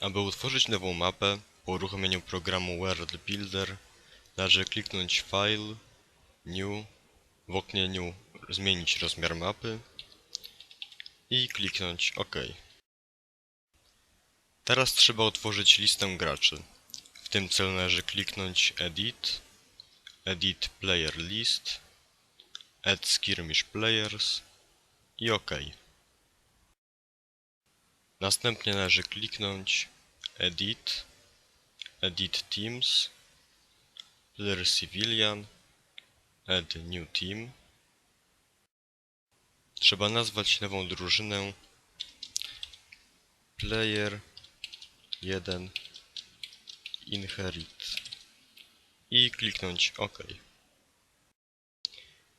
Aby utworzyć nową mapę, po uruchomieniu programu World Builder należy kliknąć File, New, w oknie New zmienić rozmiar mapy i kliknąć OK. Teraz trzeba utworzyć listę graczy. W tym celu należy kliknąć Edit, Edit Player List, Add Skirmish Players i OK. Następnie należy kliknąć Edit, Edit Teams, Player Civilian, Add New Team. Trzeba nazwać nową drużynę Player 1 Inherit i kliknąć OK.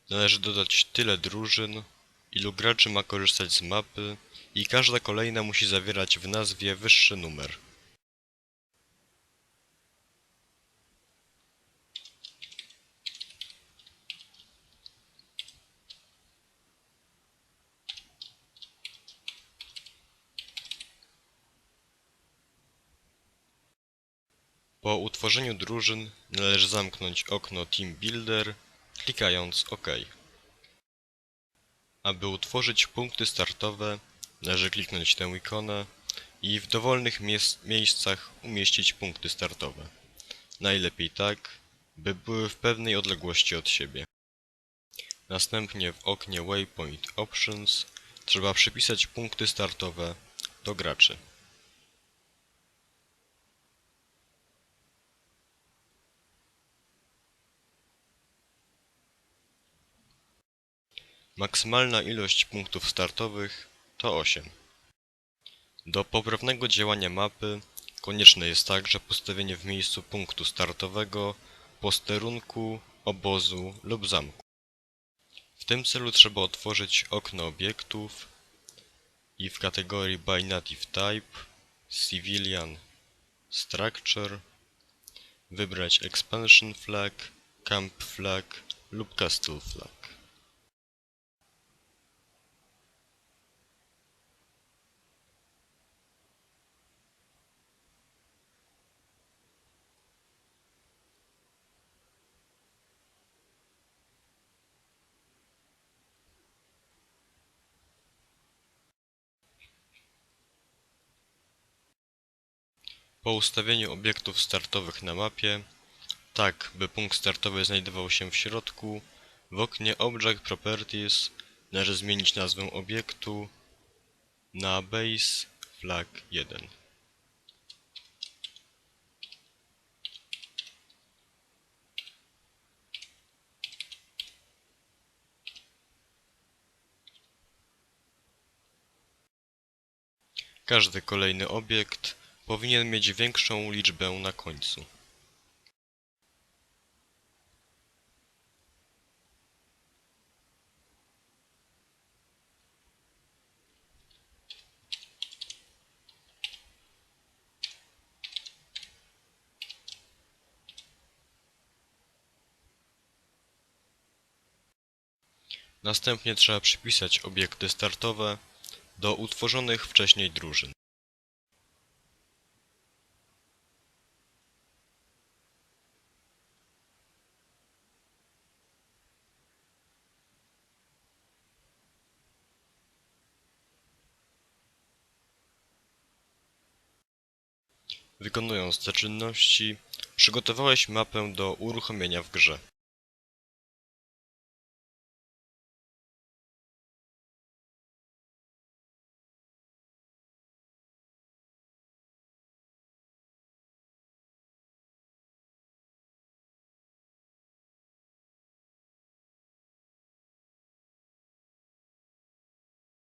Należy dodać tyle drużyn, ilu graczy ma korzystać z mapy i każda kolejna musi zawierać w nazwie wyższy numer. Po utworzeniu drużyn należy zamknąć okno Team Builder, klikając OK. Aby utworzyć punkty startowe, należy kliknąć tę ikonę i w dowolnych miejscach umieścić punkty startowe. Najlepiej tak, by były w pewnej odległości od siebie. Następnie w oknie Waypoint Options trzeba przypisać punkty startowe do graczy. Maksymalna ilość punktów startowych to 8. Do poprawnego działania mapy konieczne jest także postawienie w miejscu punktu startowego posterunku, obozu lub zamku. W tym celu trzeba otworzyć okno obiektów i w kategorii By Native Type Civilian Structure wybrać Expansion Flag, Camp Flag lub Castle Flag. Po ustawieniu obiektów startowych na mapie, tak by punkt startowy znajdował się w środku, w oknie Object Properties należy zmienić nazwę obiektu na Base Flag 1. Każdy kolejny obiekt powinien mieć większą liczbę na końcu. Następnie trzeba przypisać obiekty startowe do utworzonych wcześniej drużyn. Wykonując te czynności, przygotowałeś mapę do uruchomienia w grze.